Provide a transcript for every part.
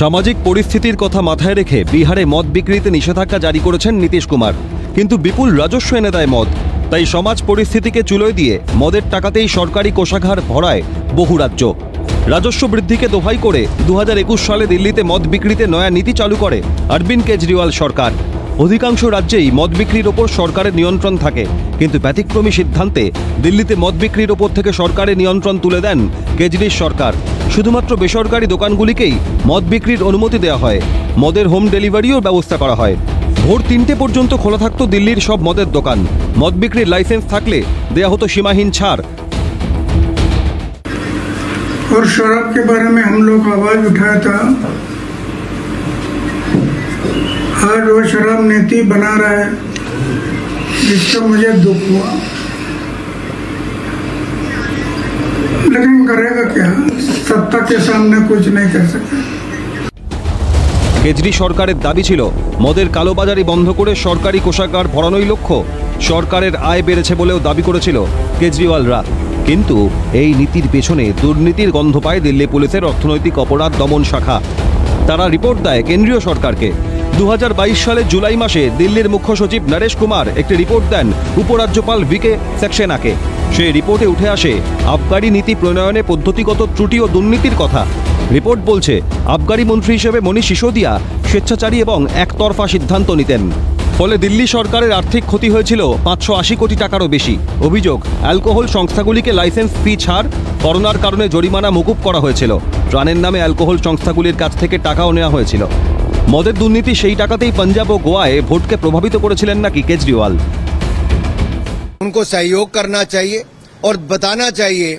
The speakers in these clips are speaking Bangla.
সামাজিক পরিস্থিতির কথা মাথায় রেখে বিহারে মদ বিক্রিতে নিষেধাজ্ঞা জারি করেছেন নীতিশ কুমার। কিন্তু বিপুল রাজস্ব এনে দেয় মদ। তাই সমাজ পরিস্থিতিকে চুলোয় দিয়ে মদের টাকাতেই সরকারি কোষাঘার ভরায় বহু রাজ্য। রাজস্ব বৃদ্ধিকে দোহাই করে দু হাজার একুশ সালে দিল্লিতে মদ বিক্রিতে নয়া নীতি চালু করে অরবিন্দ কেজরিওয়াল সরকার। অধিকাংশ রাজ্যেই মদ বিক্রির ওপর সরকারের নিয়ন্ত্রণ থাকে কিন্তু ব্যতিক্রমী সিদ্ধান্তে দিল্লিতে মদ বিক্রির ওপর থেকে সরকারের নিয়ন্ত্রণ তুলে দেন কেজরির সরকার শুধুমাত্র বেসরকারি দোকানগুলিকেই মদ বিক্রির অনুমতি দেওয়া হয় মদের হোম ডেলিভারিও ব্যবস্থা করা হয় ভোর তিনটে পর্যন্ত খোলা থাকতো দিল্লির সব মদের দোকান মদ বিক্রির লাইসেন্স থাকলে দেয়া হতো সীমাহীন ছাড় और शराब के बारे में हम लोग आवाज उठाया था आज वो शराब नीति बना रहा है जिसका मुझे दुख हुआ लेकिन करेगा क्या सत्ता के सामने कुछ नहीं कर सकता কেজরি সরকারের দাবি ছিল মদের কালোবাজারি বন্ধ করে সরকারি কোষাগার ভরানোই লক্ষ্য সরকারের আয় বেড়েছে বলেও দাবি করেছিল কেজরিওয়ালরা কিন্তু এই নীতির পেছনে দুর্নীতির গন্ধ পায় দিল্লি পুলিশের অর্থনৈতিক অপরাধ দমন শাখা তারা রিপোর্ট দেয় কেন্দ্রীয় সরকারকে দু সালের জুলাই মাসে দিল্লির মুখ্য সচিব নরেশ কুমার একটি রিপোর্ট দেন উপরাজ্যপাল ভিকে সেক্সেনাকে। সেই রিপোর্টে উঠে আসে, আবগারি নীতি প্রণয়নে পদ্ধতিগত ত্রুটি ও দুর্নীতির কথা। রিপোর্ট বলছে, আবগারি মন্ত্রী হিসেবে মনীষ সিসোদিয়া স্বেচ্ছাচারী এবং একতরফা সিদ্ধান্ত নিতেন। ফলে দিল্লি সরকারের আর্থিক ক্ষতি হয়েছিল পাঁচশো আশি কোটি টাকারও বেশি। অভিযোগ, অ্যালকোহল সংস্থাগুলিকে লাইসেন্স ফি ছাড়, করোনার কারণে জরিমানা মকুব করা হয়েছিল। ত্রাণের নামে অ্যালকোহল সংস্থাগুলির কাছ থেকে টাকাও নেওয়া হয়েছিল। মদের দুর্নীতি সেই টাকাতেই পাঞ্জাব ও গোয়ায় ভোটকে প্রভাবিত করেছিলেন নাকি কেজরিওয়াল उनको सहयोग करना चाहिए और बताना चाहिए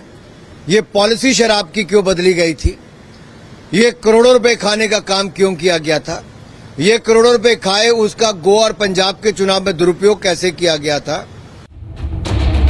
ये पॉलिसी शराब की क्यों बदली गई थी ये करोड़ों रुपए खाने का काम क्यों किया गया था ये करोड़ों रुपए खाए उसका गोवा और पंजाब के चुनाव में दुरुपयोग कैसे किया गया था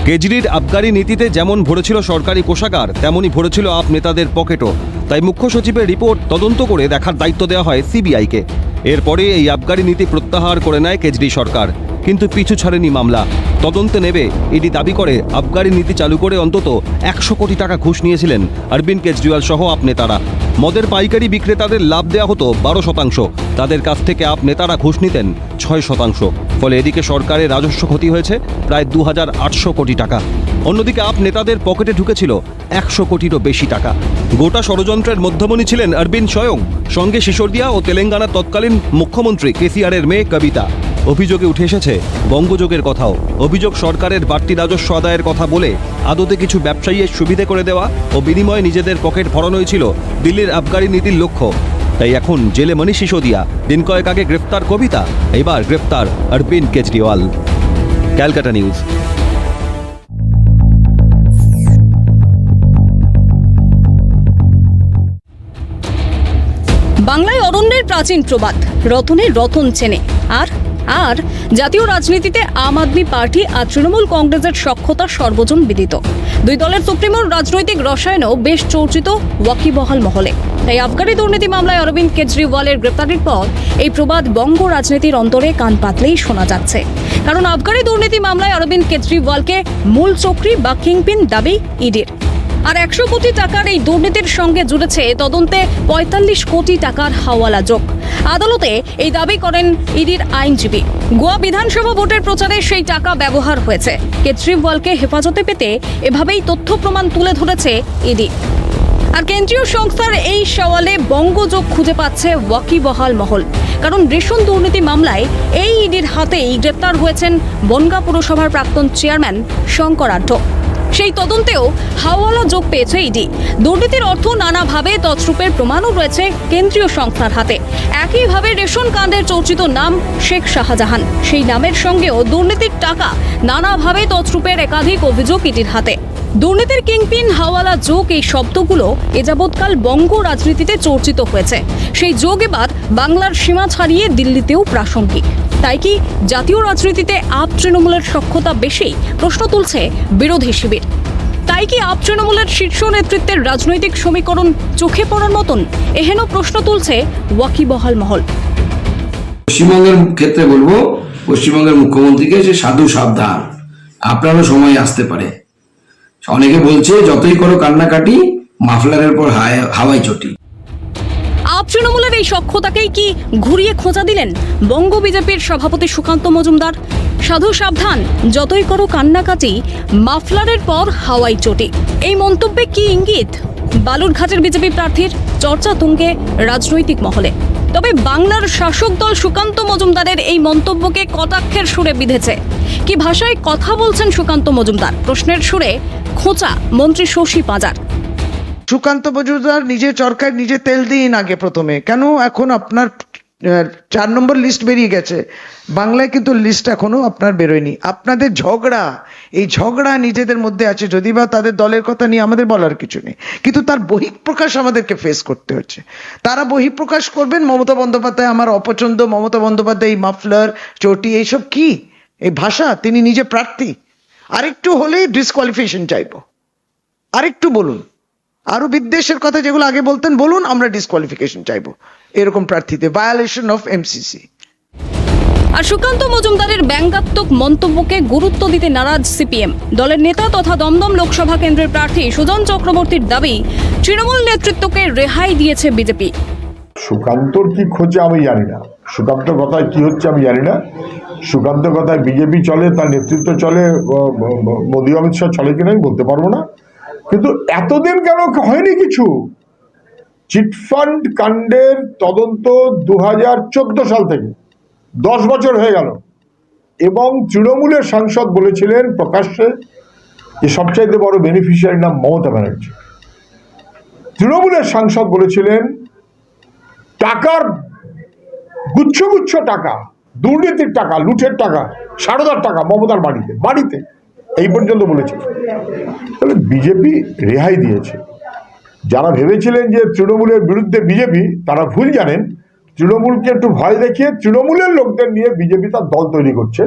কেজরির আবগারি নীতিতে যেমন ভরেছিল সরকারি কোষাগার তেমনই ভরেছিল আপ নেতাদের পকেটও তাই মুখ্য সচিবের রিপোর্ট তদন্ত করে দেখার দায়িত্ব দেওয়া হয় সিবিআইকে। এরপরে এই আবগারি নীতি প্রত্যাহার করে নেয় কেজরি সরকার। কিন্তু পিছু ছাড়েনি মামলা। তদন্তে নেবে, ইডি দাবি করে, আবগারি নীতি চালু করে অন্তত একশো কোটি টাকা ঘুষ নিয়েছিলেন অরবিন্দ কেজরিওয়াল সহ আপ নেতারা। মদের পাইকারি বিক্রেতাদের লাভ দেওয়া হতো বারো শতাংশ। তাদের কাছ থেকে আপ নেতারা ঘুষ নিতেন ছয় শতাংশ। ফলে এদিকে সরকারের রাজস্ব ক্ষতি হয়েছে প্রায় দু হাজার আটশো কোটি টাকা। অন্যদিকে আপ নেতাদের পকেটে ঢুকেছিল একশো কোটিরও বেশি টাকা। গোটা ষড়যন্ত্রের মধ্যমণি ছিলেন অরবিন্দ স্বয়ং। সঙ্গে শিশোরদিয়া ও তেলেঙ্গানার তৎকালীন মুখ্যমন্ত্রী কেসিআরের মেয়ে কবিতা। অভিযোগে উঠে এসেছে বঙ্গযোগের কথাও। অভিযোগ সরকারের বাড়তি রাজস্ব আদায়ের কথা বলে আদতে কিছু ব্যবসায়ীর সুবিধে করে দেওয়া ও বিনিময়ে নিজেদের পকেট ভরানোই ছিল দিল্লির আবগারি নীতির লক্ষ্য। তাই এখন জেলে মনীষ সিসোদিয়া, দিন কয়েক আগে গ্রেফতার কবিতা, এবার গ্রেফতার অরবিন্দ কেজরিওয়াল। ক্যালকাটা নিউজ। বাংলায় অরণ্যের প্রাচীন প্রবাদ রতনের রতন চেনে। আর আর, জাতীয় রাজনীতিতে আম আদমি পার্টি আর তৃণমূল কংগ্রেসের সক্ষতা সর্বজন বিদিত। দুই দলের সুপ্রিমোর রাজনৈতিক রসায়নও বেশ চর্চিত ওয়াকিবহাল মহলে। তাই আফগানি দুর্নীতি মামলায় অরবিন্দ কেজরিওয়ালের গ্রেপ্তারের পর এই প্রবাদ বঙ্গ রাজনীতির অন্তরে কান পাতলেই শোনা যাচ্ছে। কারণ আফগানি দুর্নীতি মামলায় অরবিন্দ কেজরিওয়ালকে মূল চক্রী বা কিংপিন দাবি ইডির। আর একশো কোটি টাকার এই দুর্নীতির সঙ্গে জুড়েছে তদন্তে পঁয়তাল্লিশ কোটি টাকার হাওয়ালা যোগ। আদালতে এই দাবি করেন ইডির আইনজীবী। গোয়া বিধানসভা ভোটের প্রচারে সেই টাকা ব্যবহার হয়েছে। কেজরিওয়ালকে হেফাজতে পেতে এভাবেই তথ্য প্রমাণ তুলে ধরেছে ইডি। আর কেন্দ্রীয় সংস্থার এই সওয়ালে বঙ্গযোগ খুঁজে পাচ্ছে ওয়াকিবহাল মহল। কারণ রেশন দুর্নীতি মামলায় এই ইডির হাতেই গ্রেপ্তার হয়েছেন বনগা পুরসভার প্রাক্তন চেয়ারম্যান শঙ্কর আঢ্য সেই তদন্তেও হাওয়ালা যোগ পেয়েছে ইডি। দুর্নীতির অর্থ নানাভাবে তছরূপের প্রমাণও রয়েছে কেন্দ্রীয় সংস্থার হাতে। একইভাবে রেশন কাণ্ডের চর্চিত নাম শেখ শাহজাহান। সেই নামের সঙ্গেও দুর্নীতির টাকা নানাভাবে তছরূপের একাধিক অভিযোগ ইডির হাতে। দুর্নীতির কিংপিন হাওয়ালা যোগ এই শব্দগুলো এ যাবৎকাল বঙ্গ রাজনীতিতে চর্চিত হয়েছে। সেই যোগ এবার বাংলার সীমা ছাড়িয়ে দিল্লিতেও প্রাসঙ্গিক। তাই কি জাতীয় রাজনীতিতে আপ তৃণমূলের সক্ষতা বেশি? প্রশ্ন তুলছে বিরোধী শিবির। তাই কি আপ তৃণমূলের শীর্ষ নেতৃত্বের রাজনৈতিক সমীকরণ চোখে পড়ার মতন? এহেন প্রশ্ন তুলছে ওয়াকিবহাল মহল। পশ্চিমবঙ্গের ক্ষেত্রে বলব, পশ্চিমবঙ্গের মুখ্যমন্ত্রীকে যে সাধু সাবধান, আপনারও সময় আসতে পারে। অনেকে বলছে, যতই করো কান্নাকাটি, মাফলারের পর হাওয়াই চটি। আপ তৃণমূলের এই সক্ষতাকেই কি ঘুরিয়ে খোঁজা দিলেন বঙ্গ বিজেপির সভাপতি সুকান্ত মজুমদার? সাধু সাবধান, যতই করো কান্নাকাটি, মাফলারের পর হাওয়াই চটি। এই মন্তব্যে কি ইঙ্গিত? বালুরঘাটের বিজেপি প্রার্থীর চর্চা তুঙ্গে রাজনৈতিক মহলে। তবে বাংলার শাসক দল সুকান্ত মজুমদারের এই মন্তব্যকে কটাক্ষের সুরে বিঁধেছে। কি ভাষায় কথা বলছেন সুকান্ত মজুমদার? প্রশ্নের সুরে, খোঁচা, মন্ত্রী শশী পাজার। সুকান্ত মজুমদার নিজে চরকায় নিজে তেল দিন আগে প্রথমে। কেন? এখন আপনার চার নম্বর লিস্ট বেরিয়ে গেছে। বাংলায় কিন্তু লিস্ট এখনও আপনার বেরোয়নি। আপনাদের ঝগড়া, এই ঝগড়া নিজেদের মধ্যে আছে। যদি বা তাদের দলের কথা নিয়ে আমাদের বলার কিছু নেই। কিন্তু তার বহিঃপ্রকাশ আমাদেরকে ফেস করতে হচ্ছে। তারা বহিঃপ্রকাশ করবেন মমতা বন্দ্যোপাধ্যায়, আমার অপছন্দ মমতা বন্দ্যোপাধ্যায়, এই মাফলার, চটি, এইসব কি? এই ভাষা, তিনি নিজে প্রার্থী। আরেকটু হলেই ডিসকোয়ালিফিকেশন চাইব। আরেকটু বলুন। আরও বিদ্বেষের কথা যেগুলো আগে বলতেন বলুন আমরা ডিসকোয়ালিফিকেশন চাইব। এরকম প্রার্থীতে ভায়োলেশন অফ এমসিসি আর সুকান্ত মজুমদারের ব্যঙ্গাত্মক মন্তব্যকে গুরুত্ব দিতে নারাজ সিপিএম। দলের নেতা তথা দমদম লোকসভা কেন্দ্রের প্রার্থী সুজন চক্রবর্তীর দাবি তৃণমূল নেতৃত্বকে রেহাই দিয়েছে বিজেপি। সুকান্তর কি খোঁজে আমি জানি না। সুকান্ত কথায় কি হচ্ছে আমি জানি না। সুকান্ত কথায় বিজেপি চলে তার নেতৃত্ব চলে মোদী অমিত শাহ চলে কিনা আমি বলতে পারব না। কিন্তু এতদিন কেন হয়নি কিছু? চিটফান্ড কাণ্ডের তদন্ত দু হাজার চোদ্দ সাল থেকে, দশ বছর হয়ে গেল। এবং তৃণমূলের সাংসদ বলেছিলেন প্রকাশ্যে যে সবচাইতে বড় বেনিফিশিয়ারি নাম মমতা ব্যানার্জি। তৃণমূলের সাংসদ বলেছিলেন, টাকার গুচ্ছ গুচ্ছ টাকা, দুর্নীতির টাকা লুঠের টাকা, সারদার টাকা মমতার বাড়িতে বাড়িতে। এই পর্যন্ত বলেছে। তাহলে বিজেপি রেহাই দিয়েছে। যারা ভেবেছিলেন যে তৃণমূলের বিরুদ্ধে বিজেপি, তারা ভুল জানেন। তৃণমূলকে একটু ভয় দেখিয়ে তৃণমূলের লোকদের নিয়ে বিজেপি তার দল তৈরি করছে।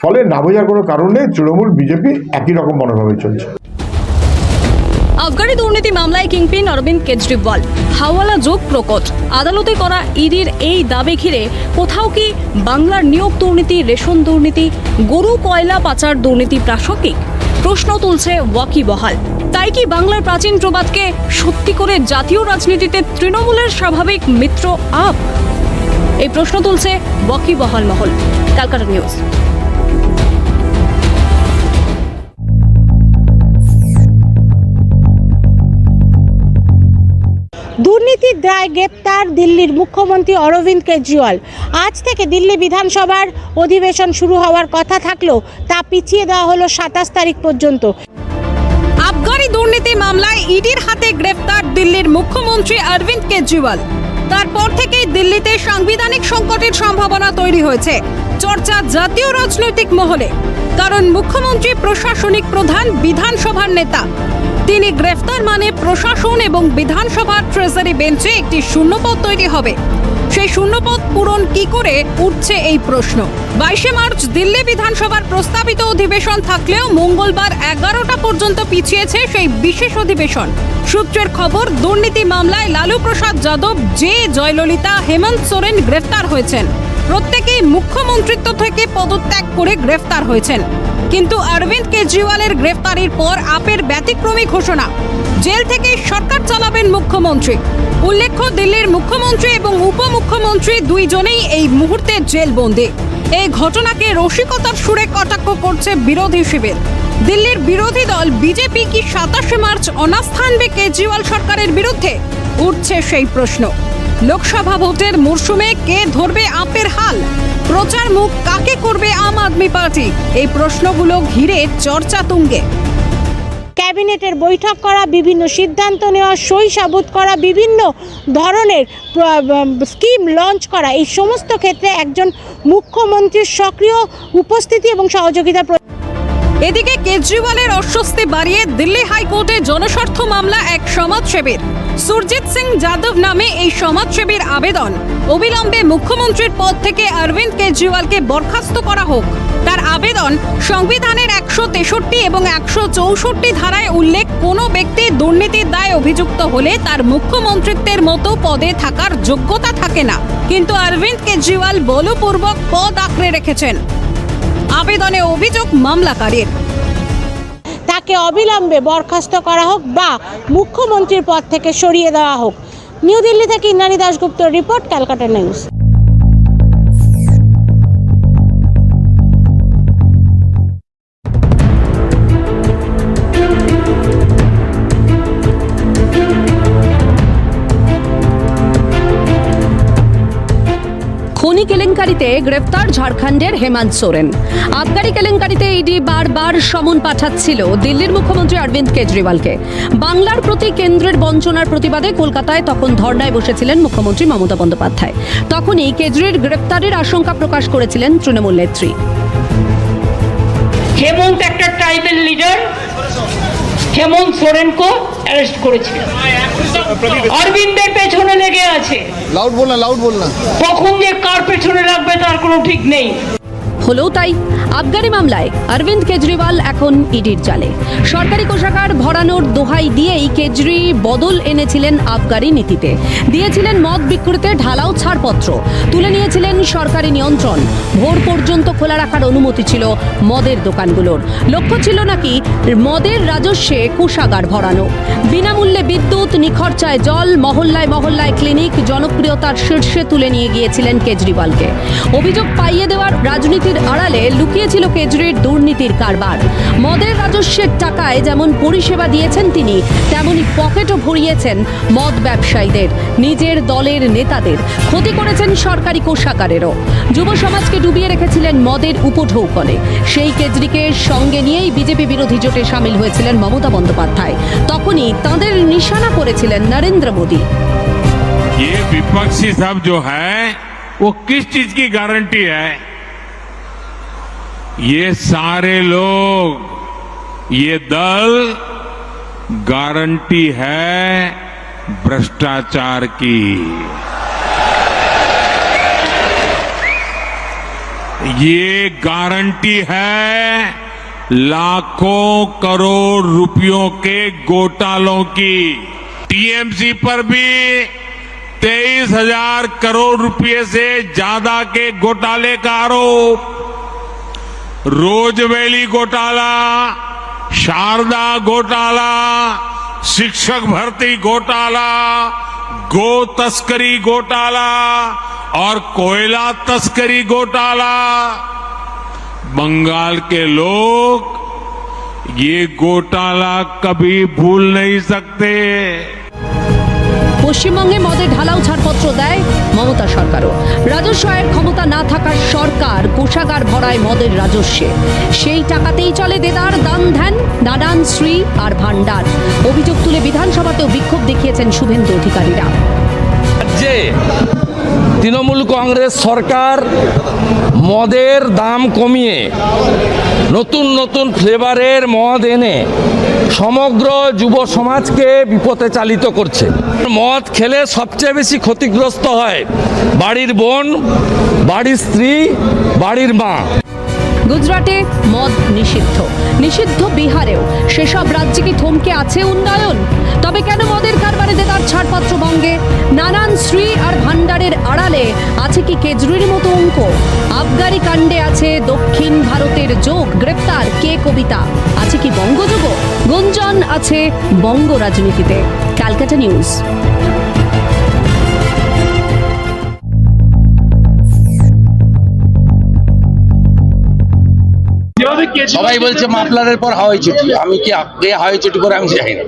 ফলে না বোঝার কোনো কারণ নেই, তৃণমূল, বিজেপি একই রকম মনোভাবে চলছে। আফগানি দুর্নীতি মামলায় কিংপিন অরবিন্দ কেজরিওয়াল। হাওয়ালা যোগ প্রকট। আদালতে করা ইডির এই দাবি ঘিরে কোথাও কি বাংলার নিয়োগ দুর্নীতি, রেশন দুর্নীতি, গরু কয়লা পাচার দুর্নীতি প্রাসঙ্গিক? প্রশ্ন তুলছে ওয়াকিবহাল তাই কি বাংলার প্রাচীন প্রবাদকে সত্যি করে জাতীয় রাজনীতিতে তৃণমূলের স্বাভাবিক মিত্র আপ? এই প্রশ্ন তুলছে ওয়াকিবহাল মহল ক্যালকাটা নিউজ। দুর্নীতির দায় গ্রেপ্তার দিল্লির মুখ্যমন্ত্রী অরবিন্দ কেজরিওয়াল। আজ থেকে দিল্লি বিধানসভার অধিবেশন শুরু হওয়ার কথা থাকলেও তা পিছিয়ে দেওয়া হলো সাতাশ তারিখ পর্যন্ত। আবগারি দুর্নীতি মামলায় ইডির হাতে গ্রেপ্তার দিল্লির মুখ্যমন্ত্রী অরবিন্দ কেজরিওয়াল। তারপর থেকেই দিল্লিতে সাংবিধানিক সংকটের সম্ভাবনা তৈরি হয়েছে। চর্চা জাতীয় রাজনৈতিক মহলে, কারণ মুখ্যমন্ত্রী, প্রশাসনিক প্রধান, বিধানসভার নেতা। তিনি গ্রেফতার মানে প্রশাসন এবং বিধানসভার ট্রেজারি বেঞ্চে একটি শূন্যপদ তৈরি হবে। সেই শূন্যপদ পূরণ কি করে উঠছে এই প্রশ্ন? বাইশে মার্চ দিল্লি বিধানসভার প্রস্তাবিত অধিবেশন থাকলেও মঙ্গলবার এগারোটা পর্যন্ত পিছিয়েছে সেই বিশেষ অধিবেশন। সূত্রের খবর, দুর্নীতি মামলায় লালু প্রসাদ যাদব, জে. জয়ললিতা, হেমন্ত সোরেন গ্রেফতার হয়েছেন। প্রত্যেকেই মুখ্যমন্ত্রিত্ব থেকে পদত্যাগ করে গ্রেফতার হয়েছেন। কিন্তু অরবিন্দ কেজরিওয়ালের গ্রেফতারির পর আপের ব্যতিক্রমী ঘোষণা। জেল থেকে সরকার চালাবেন মুখ্যমন্ত্রী। উল্লেখ্য, দিল্লির মুখ্যমন্ত্রী এবং উপমুখ্যমন্ত্রী দুইজনেই এই মুহূর্তে জেলবন্দি। এই ঘটনাকে রসিকতার সুরে কটাক্ষ করছে বিরোধী শিবির। দিল্লির বিরোধী দল বিজেপি কি সাতাশে মার্চ অনাস্থা আনবে কেজরিওয়াল সরকারের বিরুদ্ধে? উঠছে সেই প্রশ্ন। লোকসভা ভোটের মরশুমে কে ধরবে আপের হাল? প্রচার মুখ কাকে করবে আম আদমি পার্টি? এই প্রশ্নগুলো ঘিরে চর্চা তুঙ্গে। ক্যাবিনেটের বৈঠক করা, বিভিন্ন সিদ্ধান্ত নেওয়া, সই সাবুত করা, বিভিন্ন ধরনের স্কিম লঞ্চ করা, এই সমস্ত ক্ষেত্রে একজন মুখ্যমন্ত্রীর সক্রিয় উপস্থিতি এবং সহযোগিতা এদিকে কেজরিওয়ালের অস্বস্তি বাড়িয়ে দিল্লি হাইকোর্টে জনস্বার্থ মামলা এক সমাজসেবীর। সুরজিৎ সিং যাদব নামে এই সমাজসেবীর আবেদন। অবিলম্বে মুখ্যমন্ত্রীর পদ থেকে অরবিন্দ কেজরিওয়ালকে বরখাস্ত করা হোক। তার আবেদন সংবিধানের একশো তেষট্টি এবং একশো চৌষট্টি ধারায় উল্লেখ কোনো ব্যক্তি দুর্নীতির দায় অভিযুক্ত হলে তার মুখ্যমন্ত্রিত্বের মতো পদে থাকার যোগ্যতা থাকে না। কিন্তু অরবিন্দ কেজরিওয়াল বলপূর্বক পদ আঁকড়ে রেখেছেন। আবেদনে অভিযোগ মামলাকারীর। তাকে অবিলম্বে বরখাস্ত করা হোক বা মুখ্যমন্ত্রীর পদ থেকে সরিয়ে দেওয়া হোক। নিউ দিল্লি থেকে ইন্দ্রাণী দাশগুপ্ত রিপোর্ট, ক্যালকাটা নিউজ। খনি কেলেঙ্কারিতে গ্রেফতার ঝাড়খণ্ডের হেমন্ত সোরেন। আবগারি কেলেঙ্কারিতে ইডি বারবার সমন পাঠাচ্ছিল দিল্লির মুখ্যমন্ত্রী অরবিন্দ কেজরিওয়ালকে। বাংলার প্রতি কেন্দ্রের বঞ্চনার প্রতিবাদে কলকাতায় তখন ধর্নায় বসেছিলেন মুখ্যমন্ত্রী মমতা বন্দ্যোপাধ্যায়। তখনই কেজরির গ্রেফতারের আশঙ্কা প্রকাশ করেছিলেন তৃণমূল নেত্রী। হেমন্ত একটা ট্রাইবেল লিডার হেমন্ত সোরেনকে অ্যারেস্ট করেছে অরবিন্দের পেছনে লেগে আছে। লাউড বল না লাউড বল না। কখন যে কার পেছনে লাগবে তার কোনো ঠিক নেই। হলেও তাই আবগারি মামলায় অরবিন্দ কেজরিওয়াল এখন ইডির জালে। সরকারি কোষাগার ভরানোর দোহাই দিয়েই কেজরি বদল এনেছিলেন আবগারি নীতিতে। দিয়েছিলেন মদ বিক্রিতে ঢালাও ছাড়পত্র। তুলে নিয়েছিলেন সরকারি নিয়ন্ত্রণ। ভোর পর্যন্ত খোলা রাখার অনুমতি ছিল মদের দোকানগুলোর। লক্ষ্য ছিল নাকি মদের রাজস্বে কোষাগার ভরানো। বিনামূল্যে বিদ্যুৎ, নিখরচায় জল, মহল্লায় মহল্লায় ক্লিনিক, জনপ্রিয়তার শীর্ষে তুলে নিয়ে গিয়েছিলেন কেজরিওয়ালকে। অভিযোগ পাইয়ে দেওয়ার রাজনীতির আড়ালে লুকিয়েছিল কেজরির দুর্নীতির কারবার মদের রাজস্বের টাকায় যেমন পরিষেবা দিয়েছেন তিনি তেমনি পকেটও ভরিয়েছেন মদ ব্যবসায়ীদের নিজের দলের নেতাদের ক্ষতি করেছেন সরকারি কোষাগারেরও যুব সমাজকে ডুবিয়ে রেখেছিলেন মদের উপঢৌকনে সেই কেজরিকে সঙ্গে নিয়েই বিজেপি বিরোধী জোটে সামিল হয়েছিলেন মমতা বন্দ্যোপাধ্যায় তখনই তাঁদের নিশানা করেছিলেন নরেন্দ্র মোদী ये विपक्षी सब जो है वो किस चीज की गारंटी है ये सारे लोग, ये दल गारंटी है भ्रष्टाचार की। ये गारंटी है लाखों करोड़ रुपयों के घोटालों की। टीएमसी पर भी तेईस हज़ार करोड़ रुपए से ज़्यादा के घोटाले का आरोप। रोजवेली घोटाला, शारदा घोटाला, शिक्षक भर्ती घोटाला, गो तस्करी घोटाला और कोयला तस्करी घोटाला। बंगाल के लोग ये घोटाला कभी भूल नहीं सकते। পশ্চিমবঙ্গে মদের ঢালাও ছাড়পত্র দেয় মমতা সরকারও। রাজস্ব ক্ষমতা না থাকার সরকার কোষাগার ভরায় মদের রাজস্বে। সেই টাকাতেই চলে দেদার, দান ধ্যান নানান শ্রী আর ভান্ডার অভিযোগ তুলে বিধানসভাতেও বিক্ষোভ দেখিয়েছেন শুভেন্দু অধিকারীরা। তৃণমূল কংগ্রেস সরকার মদের দাম কমিয়ে নতুন নতুন ফ্লেভারের মদ এনে সমগ্র যুব সমাজকে বিপথে চালিত করছে। মদ খেলে সবচেয়ে বেশি ক্ষতিগ্রস্ত হয় বাড়ির বোন, বাড়ির স্ত্রী, বাড়ির মা। গুজরাটে মদ নিষিদ্ধ। নিষিদ্ধ বিহারেও। সেসব রাজ্যে কি থমকে আছে উন্নয়ন? তবে কেন মদের কারবারে দেদার ছাড়পত্র বঙ্গে নানান শ্রী আর ভান্ডারের আড়ালে আছে কি কেজরির মতো অঙ্ক? আবগারি কাণ্ডে আছে দক্ষিণ ভারতের যোগ, গ্রেপ্তার, কে কবিতা? আছে কি বঙ্গযোগ? গুঞ্জন আছে বঙ্গ রাজনীতিতে। ক্যালকাটা নিউজ। সবাই বলছে মাফলারের পর হাওয়াই চুটি আমি কি হাওয়াই চুটি করে আমি জানি না।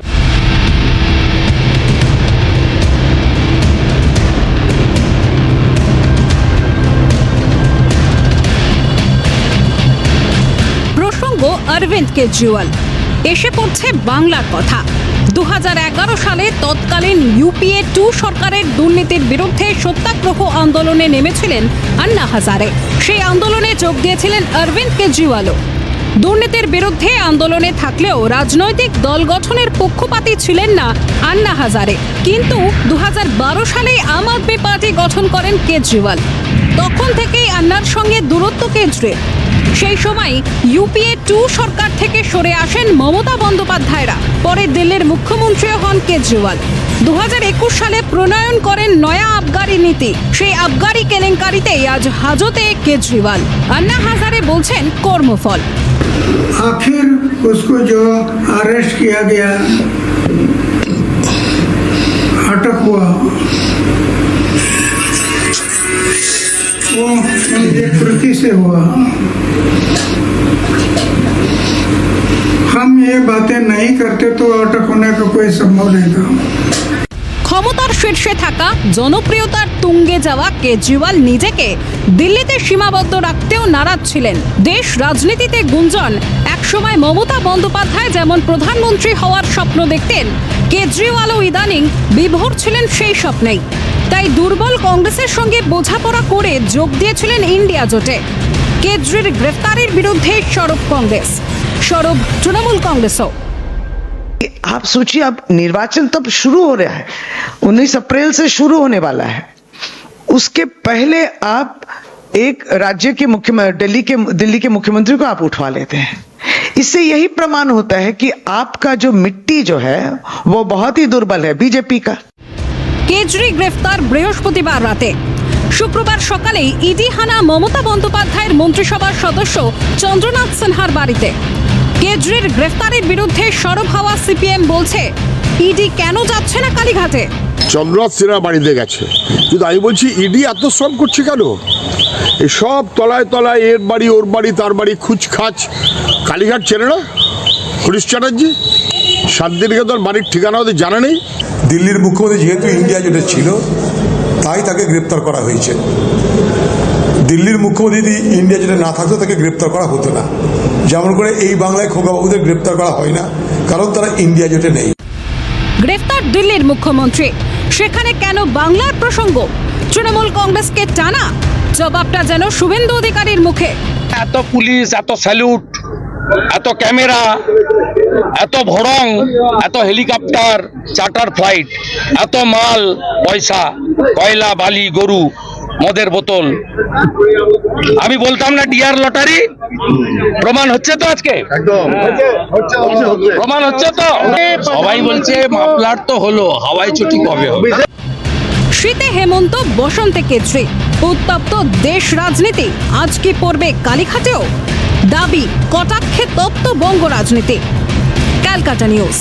প্রসঙ্গ অরবিন্দ কেজরিওয়াল। এসে পড়ছে বাংলার কথা। দু হাজার এগারো সালে তৎকালীন ইউপিএ টু সরকারের দুর্নীতির বিরুদ্ধে সত্যাগ্রহ আন্দোলনে নেমেছিলেন আন্না হাজারে। সেই আন্দোলনে যোগ দিয়েছিলেন অরবিন্দ কেজরিওয়ালও। দুর্নীতির বিরুদ্ধে আন্দোলনে থাকলেও রাজনৈতিক দল গঠনের পক্ষপাতী ছিলেন না আন্না হাজারে। কিন্তু দু হাজার বারো সালে আম আদমি পার্টি গঠন করেন কেজরিওয়াল। তখন থেকেই আন্নার সঙ্গে দূরত্ব কেজরির সেই সময় ইউপিএ টু সরকার থেকে সরে আসেন মমতা বন্দ্যোপাধ্যায়রা। পরে দিল্লির মুখ্যমন্ত্রীও হন কেজরিওয়াল। দু হাজার একুশ সালে প্রণয়ন করেন নয়া আবগারি নীতি। সেই আবগারি কেলেঙ্কারিতেই আজ হাজতে কেজরিওয়াল। আন্না হাজারে বলছেন কর্মফল। आखिर उसको जो अरेस्ट किया गया, अटक हुआ। वो कृति से हुआ। हम ये बातें नहीं करते तो अटक होने का कोई संभव नहीं था। শীর্ষে থাকা জনপ্রিয়তার তুঙ্গে যাওয়া কেজরিওয়াল নিজেকে দিল্লিতে সীমাবদ্ধ রাখতেও নারাজ ছিলেন। দেশ রাজনীতিতে গুঞ্জন। একসময় মমতা বন্দ্যোপাধ্যায় যেমন প্রধানমন্ত্রী হওয়ার স্বপ্ন দেখতেন, কেজরিওয়ালও ইদানিং বিভোর ছিলেন সেই স্বপ্নেই। তাই দুর্বল কংগ্রেসের সঙ্গে বোঝাপড়া করে যোগ দিয়েছিলেন ইন্ডিয়া জোটে। কেজরির গ্রেফতারির বিরুদ্ধে সরব কংগ্রেস। সরব তৃণমূল কংগ্রেসও। आप सोचिए अब निर्वाचन तब शुरू हो रहा है उन्नीस अप्रैल से शुरू होने वाला है उसके पहले आप एक राज्य के मुख्य दिल्ली के दिल्ली के मुख्यमंत्री को आप उठवा लेते हैं इससे यही प्रमाण होता है कि आपका जो मिट्टी जो है वो बहुत ही दुर्बल है बीजेपी का কেজরি গ্রেফতার বৃহস্পতিবার রাতে শুক্রবার সকালেই ইডি হানা মমতা বন্দ্যোপাধ্যায়ের মন্ত্রিসভার সদস্য চন্দ্রনাথ সিনহার বাড়িতে কেজরির গ্রেফতারের বিরুদ্ধে সরব হওয়া সিপিএম বলছে ইডি কেন যাচ্ছে না কালীঘাটে? চন্দ্রনাথ সিনহা বাড়িতে গেছে। কিন্তু আমি বলছি ইডি এত শ্রম করছে কেন? এই সব তলায় তলায় এর বাড়ি ওর বাড়ি তার বাড়ি খুচখাচ। কালীঘাট চেনে না? হরিশ চ্যাটার্জি? সাত দিনকে তোর বাড়ির ঠিকানা ওদের জানা নেই? দিল্লির মুখ্যমন্ত্রী যেহেতু ইন্ডিয়া জোটে ছিল তাই তাকে গ্রেপ্তার করা হয়েছে। দিল্লির মুখ্যমন্ত্রী যদি ইন্ডিয়া জোটে না থাকতো তাকে গ্রেপ্তার করা হতো না। যেমন করে এই বাংলায় খোকাবাবুদের গ্রেপ্তার করা হয় না কারণ তারা ইন্ডিয়া জোটে নেই। গ্রেফতার দিল্লির মুখ্যমন্ত্রী। সেখানে কেন বাংলার প্রসঙ্গ? তৃণমূল কংগ্রেসকে টানা। জবাবটা যেন শুভেন্দু অধিকারীর মুখে। এত পুলিশ এত স্যালুট এত ক্যামেরা এত ভরং এত হেলিকপ্টার চার্টার ফ্লাইট এত মাল পয়সা কয়লা বালি গরু মদের বোতল। আমি বলতাম না ডিয়ার লটারি? প্রমাণ হচ্ছে তো আজকে? প্রমাণ হচ্ছে তো? সবাই বলছে মাফলার তো হলো হাওয়াই চটি কবে হবে? শীতে হেমন্ত বসন্তে কেজরি। উত্তপ্ত দেশ রাজনীতি আজ কি পড়বে কালীঘাটেও। দাবি কটাক্ষে তপ্ত বঙ্গ রাজনীতি। ক্যালকাটা নিউজ।